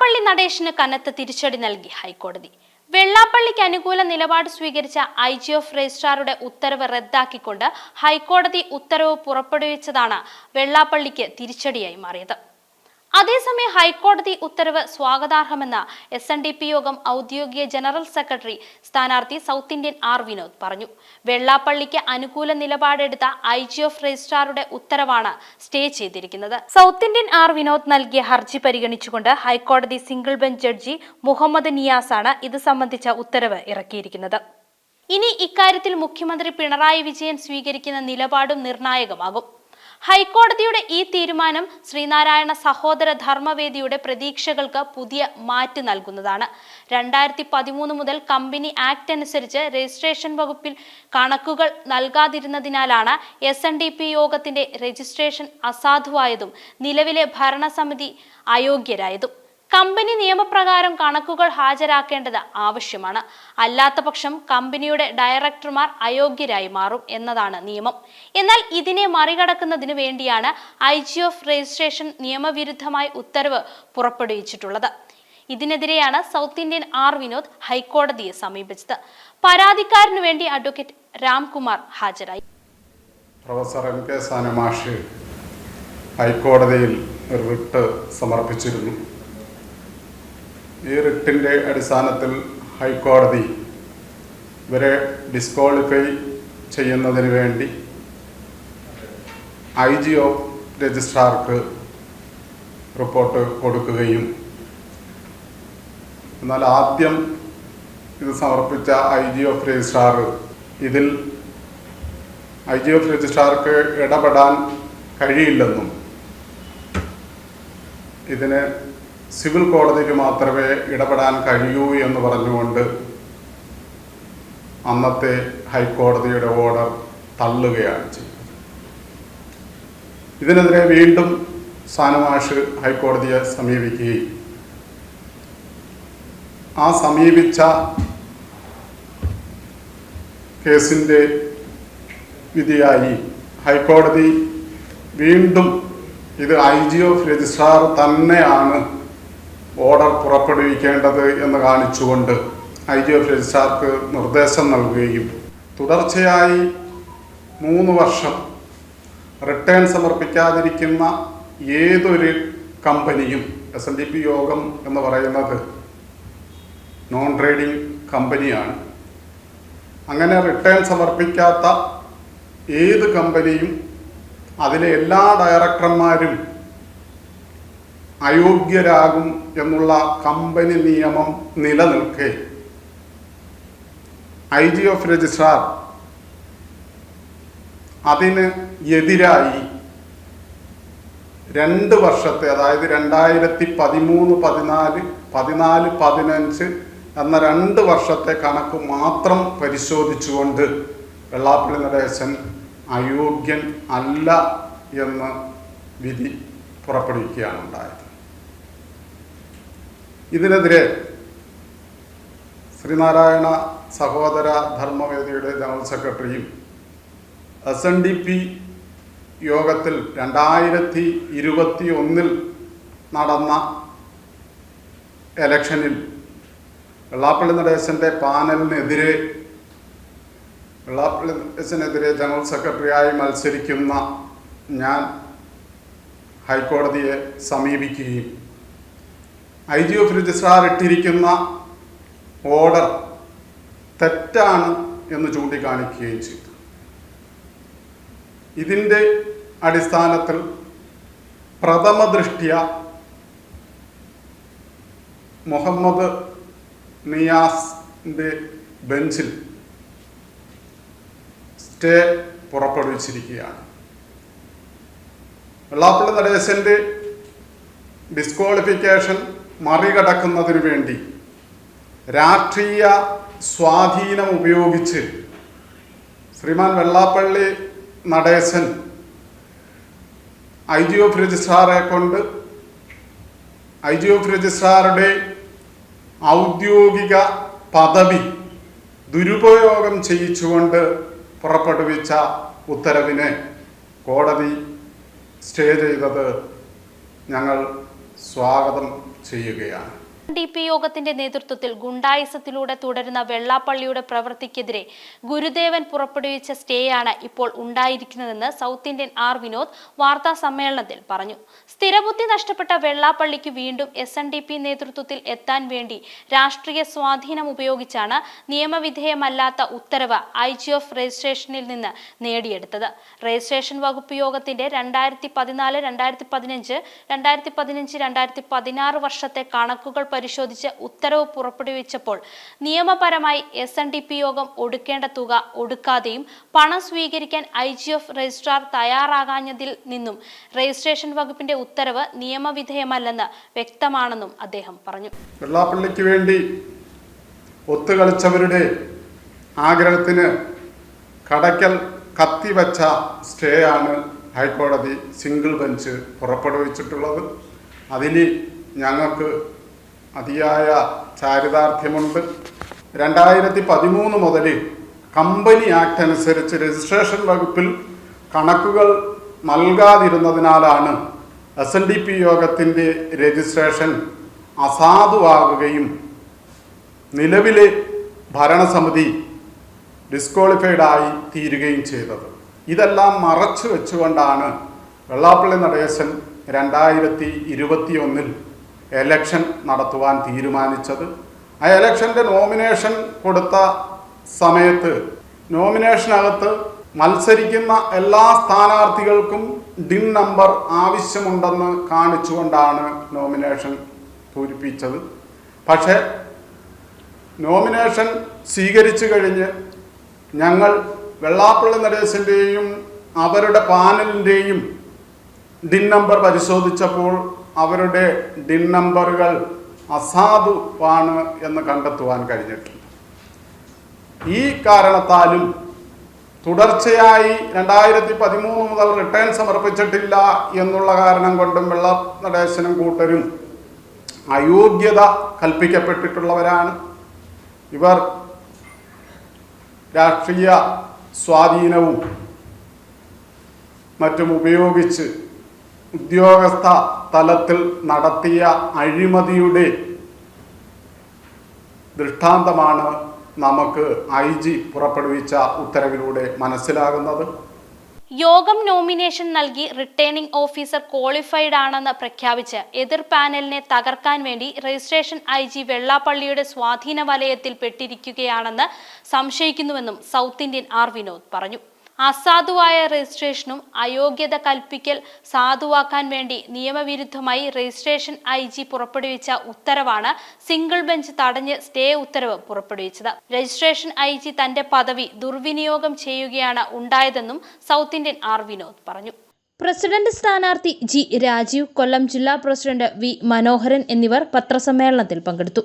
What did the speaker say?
വെള്ളാപ്പള്ളി നടേശന് കനത്ത തിരിച്ചടി നൽകി ഹൈക്കോടതി. വെള്ളാപ്പള്ളിക്ക് അനുകൂല നിലപാട് സ്വീകരിച്ച ഐ ജി എഫ് രജിസ്ട്രാറുടെ ഉത്തരവ് റദ്ദാക്കിക്കൊണ്ട് ഹൈക്കോടതി ഉത്തരവ് പുറപ്പെടുവിച്ചതാണ് വെള്ളാപ്പള്ളിക്ക് തിരിച്ചടിയായി മാറിയത്. അതേസമയം ഹൈക്കോടതി ഉത്തരവ് സ്വാഗതാർഹമെന്ന് എസ് എൻ ഡി പി യോഗം ഔദ്യോഗിക ജനറൽ സെക്രട്ടറി സ്ഥാനാർത്ഥി സൗത്ത് ഇന്ത്യൻ ആർ വിനോദ് പറഞ്ഞു. വെള്ളാപ്പള്ളിക്ക് അനുകൂല നിലപാടെടുത്ത ഐ ജി എഫ് രജിസ്ട്രാറുടെ ഉത്തരവാണ് സ്റ്റേ ചെയ്തിരിക്കുന്നത്. സൗത്ത് ഇന്ത്യൻ ആർ വിനോദ് നൽകിയ ഹർജി പരിഗണിച്ചുകൊണ്ട് ഹൈക്കോടതി സിംഗിൾ ബെഞ്ച് ജഡ്ജി മുഹമ്മദ് നിയാസാണ് ഇത് സംബന്ധിച്ച ഉത്തരവ് ഇറക്കിയിരിക്കുന്നത്. ഇനി ഇക്കാര്യത്തിൽ മുഖ്യമന്ത്രി പിണറായി വിജയൻ സ്വീകരിക്കുന്ന നിലപാടും നിർണായകമാകും. ഹൈക്കോടതിയുടെ ഈ തീരുമാനം ശ്രീനാരായണ സഹോദര ധർമ്മവേദിയുടെ പ്രതീക്ഷകൾക്ക് പുതിയ മാറ്റ് നൽകുന്നതാണ്. രണ്ടായിരത്തി പതിമൂന്ന് മുതൽ കമ്പനി ആക്ട് അനുസരിച്ച് രജിസ്ട്രേഷൻ വകുപ്പിൽ കണക്കുകൾ നൽകാതിരുന്നതിനാലാണ് എസ് എൻ ഡി പി യോഗത്തിന്റെ രജിസ്ട്രേഷൻ അസാധുവായതും നിലവിലെ ഭരണസമിതി അയോഗ്യരായതും. കമ്പനി നിയമപ്രകാരം കണക്കുകൾ ഹാജരാക്കേണ്ടത് ആവശ്യമാണ്. അല്ലാത്ത പക്ഷം കമ്പനിയുടെ ഡയറക്ടർമാർ അയോഗ്യരായി മാറും എന്നതാണ് നിയമം. എന്നാൽ ഇതിനെ മറികടക്കുന്നതിന് വേണ്ടിയാണ് ഐ ജി എഫ് രജിസ്ട്രേഷൻ നിയമവിരുദ്ധമായി ഉത്തരവ് പുറപ്പെടുവിച്ചിട്ടുള്ളത്. ഇതിനെതിരെയാണ് സൗത്ത് ഇന്ത്യൻ ആർ വിനോദ് ഹൈക്കോടതിയെ സമീപിച്ചത്. പരാതിക്കാരനു വേണ്ടി അഡ്വക്കേറ്റ് രാംകുമാർ ഹാജരായി. പ്രൊഫസർ എം കെ സാനമാഷ് ഹൈക്കോടതിയിൽ ഒരു റിട്ട് സമർപ്പിച്ചിരുന്നു. ഈ റിട്ടിന്റെ അടിസ്ഥാനത്തിൽ ഹൈക്കോടതി ഇവരെ ഡിസ്ക്വാളിഫൈ ചെയ്യുന്നതിന് വേണ്ടി ഐ ജി ഒ രജിസ്ട്രാർക്ക് റിപ്പോർട്ട് കൊടുക്കുകയും എന്നാൽ ആദ്യം ഇത് സമർപ്പിച്ച ഐ ജി ഓഫ് രജിസ്ട്രാർ ഇതിൽ ഐ ജി എഫ് രജിസ്ട്രാർക്ക് ഇടപെടാൻ കഴിയില്ലെന്നും ഇതിന് സിവിൽ കോടതിക്ക് മാത്രമേ ഇടപെടാൻ കഴിയൂ എന്ന് പറഞ്ഞുകൊണ്ട് അന്നത്തെ ഹൈക്കോടതിയുടെ ഓർഡർ തള്ളുകയാണ് ചെയ്തത്. ഇതിനെതിരെ വീണ്ടും സാനമാഷ് ഹൈക്കോടതിയെ സമീപിക്കുകയും ആ സമീപിച്ച കേസിന്റെ വിധിയായി ഹൈക്കോടതി വീണ്ടും ഇത് ഐ ജി ഓഫ് രജിസ്ട്രാർ തന്നെയാണ് ഓർഡർ പുറപ്പെടുവിക്കേണ്ടത് എന്ന് കാണിച്ചുകൊണ്ട് ഐ ജി ഓഫ് രജിസ്ട്രാർക്ക് നിർദ്ദേശം നൽകുകയും തുടർച്ചയായി മൂന്ന് വർഷം റിട്ടേൺ സമർപ്പിക്കാതിരിക്കുന്ന ഏതൊരു കമ്പനിയും എസ് ഡി പി യോഗം എന്ന് പറയുന്നത് നോൺ ട്രേഡിംഗ് കമ്പനിയാണ്. അങ്ങനെ റിട്ടേൺ സമർപ്പിക്കാത്ത ഏത് കമ്പനിയും അതിലെ എല്ലാ ഡയറക്ടർമാരും അയോഗ്യരാകും എന്നുള്ള കമ്പനി നിയമം നിലനിൽക്കെ. ഐ ജി ഓഫ് രജിസ്ട്രാർ അതിന് എതിരായി രണ്ട് വർഷത്തെ അതായത് രണ്ടായിരത്തി പതിമൂന്ന് പതിനാല് പതിനാല് പതിനഞ്ച് എന്ന രണ്ട് വർഷത്തെ കണക്ക് മാത്രം പരിശോധിച്ചുകൊണ്ട് വെള്ളാപ്പള്ളി നടേശൻ അയോഗ്യൻ അല്ല എന്ന് വിധി പുറപ്പെടുവിക്കുകയാണ് ഉണ്ടായത്. ഇതിനെതിരെ ശ്രീനാരായണ സഹോദര ധർമ്മവേദിയുടെ ജനറൽ സെക്രട്ടറിയും എസ് എൻ ഡി പി യോഗത്തിൽ രണ്ടായിരത്തി ഇരുപത്തി ഒന്നിൽ നടന്ന എലക്ഷനിൽ വെള്ളാപ്പള്ളി നടേശന്റെ പാനലിനെതിരെ വെള്ളാപ്പള്ളി നടേശനെതിരെ ജനറൽ സെക്രട്ടറിയായി മത്സരിക്കുന്ന ഞാൻ ഹൈക്കോടതിയെ സമീപിക്കുകയും ഐ ജി ഓഫ് രജിസ്ട്രാർ ഇട്ടിരിക്കുന്ന ഓർഡർ തെറ്റാണ് എന്ന് ചൂണ്ടിക്കാണിക്കുകയും ചെയ്തു. ഇതിന്റെ അടിസ്ഥാനത്തിൽ പ്രഥമ ദൃഷ്ടിയ മുഹമ്മദ് നിയാസിന്റെ ബെഞ്ചിൽ സ്റ്റേ പുറപ്പെടുവിച്ചിരിക്കുകയാണ്. വെള്ളാപ്പള്ളി നടേശന്റെ ഡിസ്ക്വാളിഫിക്കേഷൻ മറികടക്കുന്നതിന് വേണ്ടി രാഷ്ട്രീയ സ്വാധീനം ഉപയോഗിച്ച് Sriman Vellappally Natesan I G of രജിസ്ട്രാറെ കൊണ്ട് ഐ ജി എഫ് രജിസ്ട്രാറുടെ ഔദ്യോഗിക പദവി ദുരുപയോഗം ചെയ്യിച്ചുകൊണ്ട് പുറപ്പെടുവിച്ച ഉത്തരവിനെ കോടതി സ്റ്റേ ചെയ്തത് ഞങ്ങൾ സ്വാഗതം ചെയ്യുകയാണ് ഡി പി യോഗത്തിന്റെ നേതൃത്വത്തിൽ ഗുണ്ടായിസത്തിലൂടെ തുടരുന്ന വെള്ളാപ്പള്ളിയുടെ പ്രവൃത്തിക്കെതിരെ ഗുരുദേവൻ പുറപ്പെടുവിച്ച സ്റ്റേയാണ് ഇപ്പോൾ ഉണ്ടായിരിക്കുന്നതെന്ന് സൗത്ത് ഇന്ത്യൻ ആർ വിനോദ് വാർത്താ സമ്മേളനത്തിൽ പറഞ്ഞു. സ്ഥിരബുദ്ധി നഷ്ടപ്പെട്ട വെള്ളാപ്പള്ളിക്ക് വീണ്ടും എസ് എൻ ഡി പി നേതൃത്വത്തിൽ എത്താൻ വേണ്ടി രാഷ്ട്രീയ സ്വാധീനം ഉപയോഗിച്ചാണ് നിയമവിധേയമല്ലാത്ത ഉത്തരവ് ഐ ജി ഓഫ് രജിസ്ട്രേഷനിൽ നിന്ന് നേടിയെടുത്തത്. രജിസ്ട്രേഷൻ വകുപ്പ് യോഗത്തിന്റെ രണ്ടായിരത്തി പതിനാല് രണ്ടായിരത്തി പതിനഞ്ച് രണ്ടായിരത്തി പതിനഞ്ച് രണ്ടായിരത്തി പതിനാറ് വർഷത്തെ കണക്കുകൾ പരിശോധിച്ച് ഉത്തരവ് പുറപ്പെടുവിച്ചപ്പോൾ നിയമപരമായി എസ് എൻ ഡി പി യോഗം ഒടുക്കേണ്ട തുക ഒടുക്കാതെയും പണം സ്വീകരിക്കാൻ ഐ ജി എഫ് രജിസ്ട്രാർ തയ്യാറാകാഞ്ഞതിൽ നിന്നും രജിസ്ട്രേഷൻ വകുപ്പിന്റെ ഉത്തരവ് നിയമവിധേയമല്ലെന്ന് വ്യക്തമാണെന്നും അദ്ദേഹം പറഞ്ഞു. വെള്ളാപ്പള്ളിക്ക് വേണ്ടി ഒത്തുകളിച്ചവരുടെ ആഗ്രഹത്തിന് കടയ്ക്കൽ കത്തിവച്ച സ്റ്റേ ആണ് ഹൈക്കോടതി സിംഗിൾ ബെഞ്ച് പുറപ്പെടുവിച്ചിട്ടുള്ളത്. അതിന് ഞങ്ങൾക്ക് അതിയായ ചാരിതാർത്ഥ്യമുണ്ട്. രണ്ടായിരത്തി പതിമൂന്ന് മുതൽ കമ്പനി ആക്ട് അനുസരിച്ച് രജിസ്ട്രേഷൻ വകുപ്പിൽ കണക്കുകൾ നൽകാതിരുന്നതിനാലാണ് എസ് എൻ ഡി പി യോഗത്തിന്റെ രജിസ്ട്രേഷൻ അസാധുവാകുകയും നിലവിലെ ഭരണസമിതി ഡിസ്ക്വാളിഫൈഡ് ആയി തീരുകയും ചെയ്തത്. ഇതെല്ലാം മറച്ചു വെച്ചുകൊണ്ടാണ് വെള്ളാപ്പള്ളി നടേശൻ രണ്ടായിരത്തി ഇരുപത്തി ഒന്നിൽ എലക്ഷൻ നടത്തുവാൻ തീരുമാനിച്ചത്. ആ എലക്ഷന്റെ നോമിനേഷൻ കൊടുത്ത സമയത്ത് നോമിനേഷനകത്ത് മത്സരിക്കുന്ന എല്ലാ സ്ഥാനാർത്ഥികൾക്കും ഡിൻ നമ്പർ ആവശ്യമുണ്ടെന്ന് കാണിച്ചുകൊണ്ടാണ് നോമിനേഷൻ പൂരിപ്പിച്ചത്. പക്ഷേ നോമിനേഷൻ സ്വീകരിച്ചു കഴിഞ്ഞ് ഞങ്ങൾ വെള്ളാപ്പള്ളി നടേശന്റെയും അവരുടെ പാനലിന്റെയും ഡിൻ നമ്പർ പരിശോധിച്ചപ്പോൾ അവരുടെ ഡിൻ നമ്പറുകൾ അസാധുവാണ് എന്ന് കണ്ടെത്തുവാൻ കഴിഞ്ഞിട്ടുണ്ട്. ഈ കാരണത്താലും തുടർച്ചയായി രണ്ടായിരത്തി പതിമൂന്ന് മുതൽ റിട്ടേൺ സമർപ്പിച്ചിട്ടില്ല എന്നുള്ള കാരണം കൊണ്ടും വെള്ള നടേശനും കൂട്ടരും അയോഗ്യത കൽപ്പിക്കപ്പെട്ടിട്ടുള്ളവരാണ്. ഇവർ രാഷ്ട്രീയ സ്വാധീനവും മറ്റും ഉപയോഗിച്ച് ഉദ്യോഗസ്ഥ തലത്തിൽ നടത്തിയ അഴിമതിയുടെ ദൃഷ്ടാന്തമാണ് നമുക്ക് ഐ ജി പുറപ്പെടുവിച്ച ഉത്തരവിലൂടെ മനസ്സിലാകുന്നത്. യോഗം നോമിനേഷൻ നൽകി റിട്ടേണിംഗ് ഓഫീസർ ക്വാളിഫൈഡ് ആണെന്ന് പ്രഖ്യാപിച്ച് എതിർ പാനലിനെ തകർക്കാൻ വേണ്ടി രജിസ്ട്രേഷൻ ഐ ജി വെള്ളാപ്പള്ളിയുടെ സ്വാധീന വലയത്തിൽ പെട്ടിരിക്കുകയാണെന്ന് സംശയിക്കുന്നുവെന്നും സൗത്ത് ഇന്ത്യൻ ആർ വിനോദ് പറഞ്ഞു. അസാധുവായ രജിസ്ട്രേഷനും അയോഗ്യത കൽപ്പിക്കൽ സാധുവാക്കാൻ വേണ്ടി നിയമവിരുദ്ധമായി രജിസ്ട്രേഷൻ ഐ ജി പുറപ്പെടുവിച്ച ഉത്തരവാണ് സിംഗിൾ ബെഞ്ച് തടഞ്ഞ് സ്റ്റേ ഉത്തരവ് പുറപ്പെടുവിച്ചത്. രജിസ്ട്രേഷൻ ഐ ജി തന്റെ പദവി ദുർവിനിയോഗം ചെയ്യുകയാണ് ഉണ്ടായതെന്നും സൗത്ത് ഇന്ത്യൻ ആർ വിനോദ് പറഞ്ഞു. പ്രസിഡന്റ് സ്ഥാനാർത്ഥി ജി രാജീവ് കൊല്ലം ജില്ലാ പ്രസിഡന്റ് വി മനോഹരൻ എന്നിവർ പത്രസമ്മേളനത്തിൽ പങ്കെടുത്തു.